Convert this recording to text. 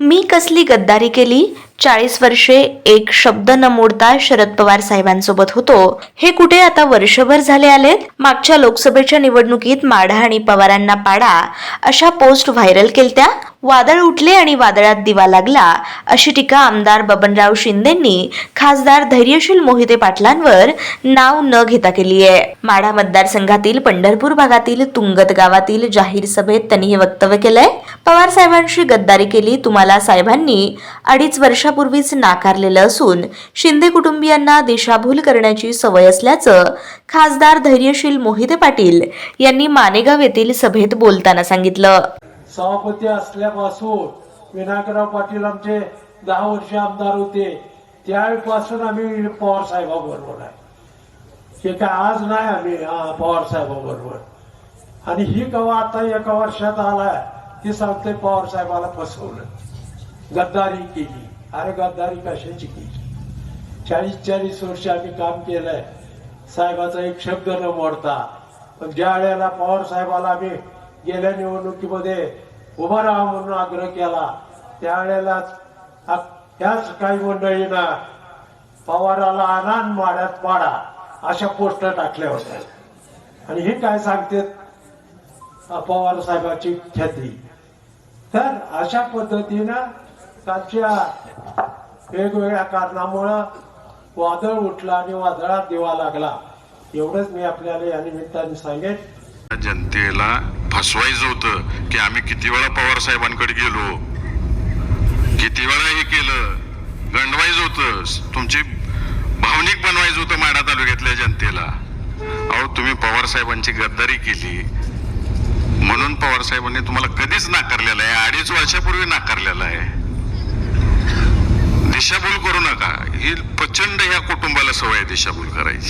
मी कसली गद्दारी केली? चाळीस वर्षे एक शब्द न मोडता शरद पवार साहेबांसोबत होतो. हे कुठे आता वर्षभर झाले आलेत? मागच्या लोकसभेच्या निवडणुकीत माढा आणि पवारांना पाडा अशा पोस्ट व्हायरल केलत्या? वादळ उठले आणि वादळात दिवा लागला अशी टीका आमदार बबनराव शिंदेंनी खासदार धैर्यशील मोहिते पाटलांवर नाव न घेता केली आहे. माढा मतदारसंघातील पंढरपूर भागातील तुंगत गावातील जाहीर सभेत त्यांनी हे वक्तव्य केलंय. पवार साहेबांशी गद्दारी केली तुम्हाला साहेबांनी अडीच वर्ष वर्षापूर्वीच नाकारलेलं असून शिंदे कुटुंबियांना दिशाभूल करण्याची सवय असल्याचं खासदार धैर्यशील मोहिते पाटील यांनी मानेगाव येथील सभेत बोलताना सांगितलं. सभापती असल्यापासून विनायकराव पाटील आमचे दहा वर्ष आमदार होते. त्यावेळीपासून आम्ही पवार साहेबाबरोबर आहे. हे काय आज नाही आम्ही हा, पवार साहेबाबरोबर. आणि ही कवा आता एका वर्षात आलाय ती सांगते पवार साहेबाला फसवलं. गद्दारी केली. अरे गद्दारी कशाची केली चाळीस चाळीस वर्ष आम्ही काम केलंय. साहेबाचा एक शब्द न मोडता. पण ज्या वेळेला पवार साहेबाला आम्ही गेल्या निवडणुकीमध्ये उभा राहा म्हणून आग्रह केला त्यावेळेला आ- ह्याच काही मंडळीनं पवाराला आनान माड्यात पाडा अशा पोस्टर टाकल्या होत्या. आणि हे काय सांगते पवार साहेबाची ख्याती. तर अशा पद्धतीनं कालच्या वेगवेगळ्या कारणामुळं वादळ उठला आणि वादळात दिवा लागला. एवढंच मी आपल्याला या निमित्ताने सांगेन. जनतेला फसवायचं होतं की आम्ही किती वेळा पवार साहेबांकडे गेलो? किती वेळा हे केलं? गंडवायचं होतं. तुमची भावनिक बनवायचं होतं माडा तालुक्यातल्या जनतेला. अहो तुम्ही पवार साहेबांची गद्दारी केली. म्हणून पवार साहेबांनी तुम्हाला कधीच नाकारलेलं आहे. अडीच वर्षापूर्वी नाकारलेलं आहे. दिशाभूल करू नका. ही प्रचंड ह्या कुटुंबाला सवय आहे दिशाभूल करायची.